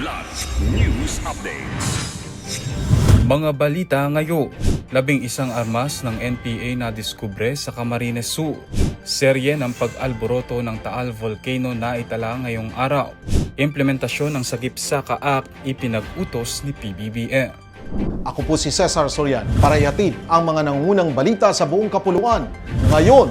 Kidlat News Updates. Mga balita ngayon, labing isang armas ng NPA na diskubre sa Camarines Sur. Serye ng pag-alboroto ng Taal Volcano na itala ngayong araw. Implementasyon ng Sagip Saka Act ipinag-utos ni PBBM. Ako po si Cesar Sorian para ihatid ang mga nangungunang balita sa buong kapuluan. Ngayon,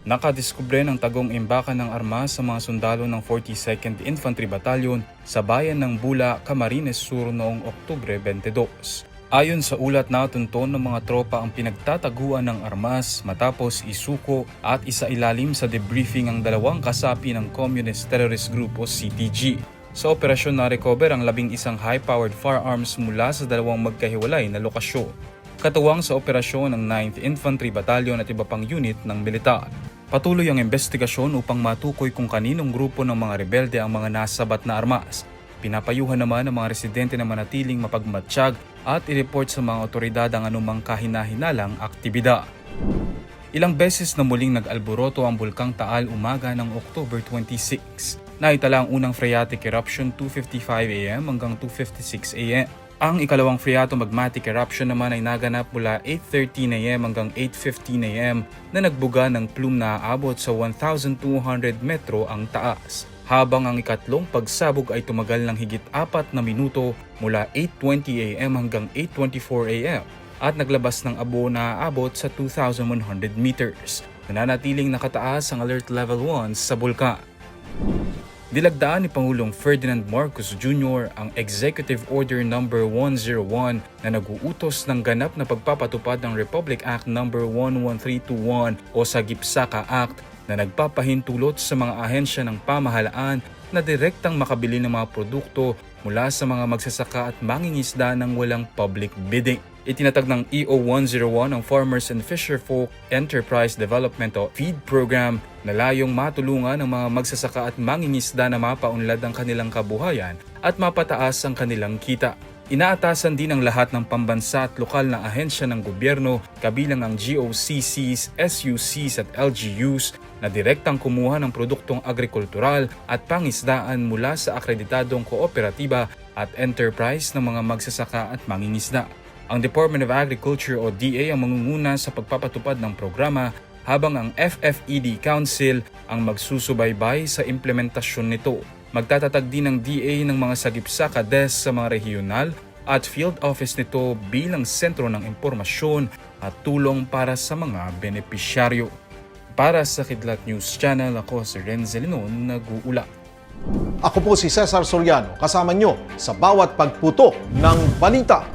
Nakadiskubre ng tagong imbakan ng armas sa mga sundalo ng 42nd Infantry Battalion sa bayan ng Bula, Camarines Sur noong Oktubre 22. Ayon sa ulat na tunton ng mga tropa ang pinagtataguan ng armas matapos isuko at isailalim sa debriefing ang dalawang kasapi ng Communist Terrorist Group o CTG. Sa operasyon na recover ang labing isang high-powered firearms mula sa dalawang magkahiwalay na lokasyon. Katuwang sa operasyon ng 9th Infantry Battalion at iba pang unit ng militar. Patuloy ang investigasyon upang matukoy kung kaninong grupo ng mga rebelde ang mga nasabat na armas. Pinapayuhan naman ang mga residente na manatiling mapagmatsyag at i-report sa mga otoridad ang anumang kahinahinalang aktibidad. Ilang beses na muling nag-alboroto ang Bulkang Taal umaga ng October 26. Naitala ang unang phreatic eruption 2.55 am hanggang 2.56 am. Ang ikalawang phreatomagmatic eruption naman ay naganap mula 8.13 am hanggang 8.15 am na nagbuga ng plume na aabot sa 1,200 metro ang taas. Habang ang ikatlong pagsabog ay tumagal ng higit apat na minuto mula 8.20 am hanggang 8.24 am at naglabas ng abo na aabot sa 2,100 meters. Nananatiling nakataas ang Alert Level 1 sa bulkan. Dilagdaan ni Pangulong Ferdinand Marcos Jr. ang Executive Order No. 101 na naguutos ng ganap na pagpapatupad ng Republic Act No. 11321 o sa Gipsaka Act na nagpapahintulot sa mga ahensya ng pamahalaan na direktang makabili ng mga produkto mula sa mga magsasaka at mangingisda ng walang public bidding. Itinatag ng E EO 101 ang Farmers and Fisherfolk Enterprise Development o FEED program na layong matulungan ang mga magsasaka at mangingisda na mapaunlad ang kanilang kabuhayan at mapataas ang kanilang kita. Inaatasan din ang lahat ng pambansa at lokal na ahensya ng gobyerno kabilang ang GOCCs, SUCs at LGUs na direktang kumuha ng produktong agrikultural at pangisdaan mula sa akreditadong kooperatiba at enterprise ng mga magsasaka at mangingisda. Ang Department of Agriculture o DA ang mangunguna sa pagpapatupad ng programa habang ang FFED Council ang magsusubaybay sa implementasyon nito. Magtatatag din ng DA ng mga sagipsaka desk sa mga regional at field office nito bilang sentro ng impormasyon at tulong para sa mga benepisyaryo. Para sa Kidlat News Channel, ako si Renzel Linon, nag-uula. ako po si Cesar Soriano kasama nyo sa bawat pagputo ng balita.